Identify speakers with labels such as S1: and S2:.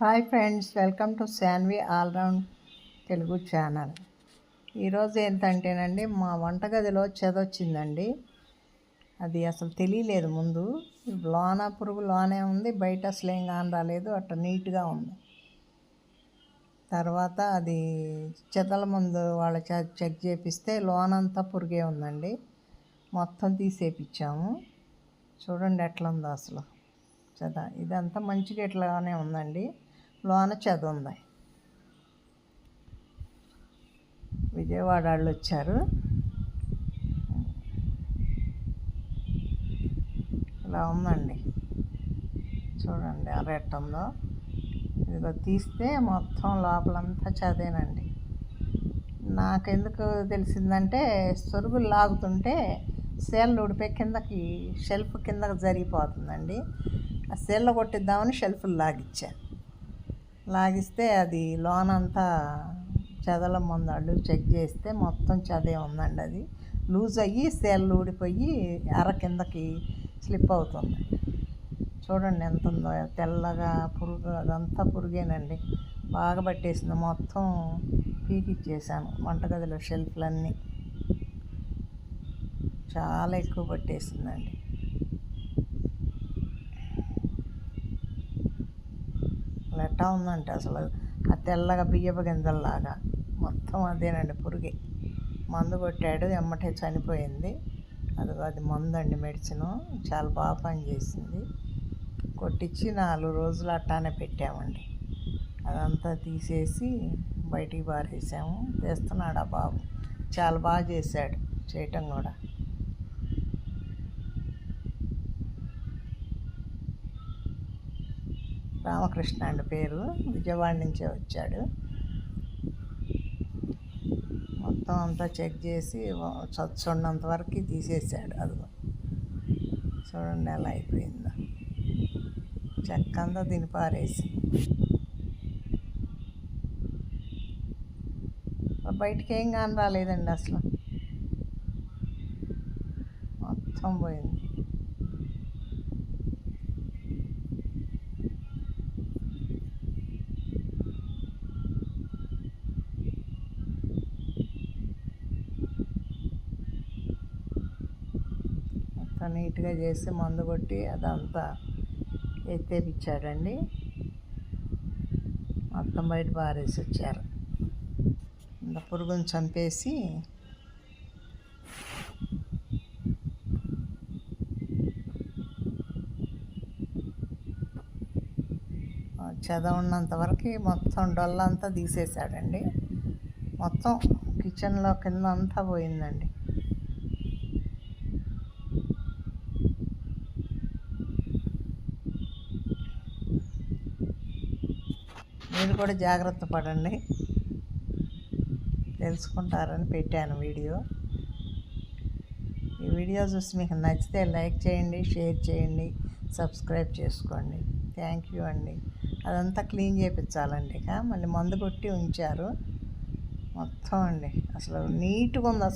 S1: Hi friends welcome to Shanvi all round Telugu channel. ఈరోజు ఏంటంటేనండి మా వంటగదిలో చెదొచ్చిందండి. అది అసలు తెలియలేదు ముందు. లోన పురుగు లోనే ఉంది బయట అసలు ఏం కాని రాలేదు అట్లా నీట్గా ఉంది. తర్వాత అది చెదల ముందు వాళ్ళ చెక్ చేపిస్తే లోనంతా పురుగే ఉందండి. మొత్తం తీసేపిచ్చాము. చూడండి ఎట్లా ఉందో అసలు చెద. ఇదంతా మంచిగా ఎట్లాగానే ఉందండి. లోన చెద ఉంది విజయవాడ వాళ్ళు వచ్చారు. ఇలా ఉందండి. చూడండి అరెట్ ఉందో ఇదిగో తీస్తే మొత్తం లోపలంతా చదేనండి. నాకెందుకు తెలిసిందంటే సొరుగులు లాగుతుంటే సేళ్ళు ఉడిపోయి కిందకి షెల్ఫ్ కిందకి జరిగిపోతుందండి. ఆ సేళ్ళ కొట్టిద్దామని షెల్ఫ్లు లాగిచ్చాను. లాగిస్తే అది లోనంతా చెదల ముందాళ్ళు చెక్ చేస్తే మొత్తం చదే ఉందండి అది. లూజ్ అయ్యి సేళ్ళు ఊడిపోయి అర కిందకి స్లిప్ అవుతుంది. చూడండి ఎంత ఉందో తెల్లగా పురుగు అదంతా పురుగేనండి. బాగా పట్టేసింది. మొత్తం పీకిచ్చేసాను వంటగదిలో షెల్ఫ్లన్నీ. చాలా ఎక్కువ పట్టేసిందండి. ఎట్టా ఉందంటే అసలు ఆ తెల్లగా బియ్యపు గింజల్లాగా. మొత్తం అదేనండి పురుగి. మందు కొట్టాడు ఎమ్మటే చనిపోయింది. అది అది మందు అండి మెడిసిన్. చాలా బాగా పనిచేసింది కొట్టించి నాలుగు రోజులు అట్టానే పెట్టామండి. అదంతా తీసేసి బయటికి పారేసాము. తెస్తున్నాడు ఆ బాబు. చాలా బాగా చేశాడు. చేయటం కూడా. రామకృష్ణ అండి పేరు. విజయవాడ నుంచే వచ్చాడు. మొత్తం అంతా చెక్ చేసి చచ్చున్నంత వరకు తీసేసాడు అది చూడండి ఎలా అయిపోయిందో. చెక్క అంతా దీని పారేసి. బయటికి ఏం కాని రాలేదండి అసలు. మొత్తం పోయింది. అంతా నీట్గా చేసి మందు కొట్టి అదంతా ఎత్తేపిచ్చాడండి. మొత్తం బయట పారేసి వచ్చారు. ఇంకా పురుగుని చంపేసి ఆ చెద ఉన్నంత వరకు మొత్తం డొల్లంతా తీసేసాడండి మొత్తం కిచెన్లో కింద అంతా పోయిందండి. మీరు కూడా జాగ్రత్త పడండి. తెలుసుకుంటారని పెట్టాను వీడియో. ఈ వీడియో చూసి మీకు నచ్చితే లైక్ చేయండి షేర్ చేయండి సబ్స్క్రైబ్ చేసుకోండి. థ్యాంక్ యూ అండి. అదంతా క్లీన్ చేయించాలండి ఇక. మళ్ళీ మందు కొట్టి ఉంచారు. మొత్తం అండి. అసలు నీట్గా ఉంది అసలు.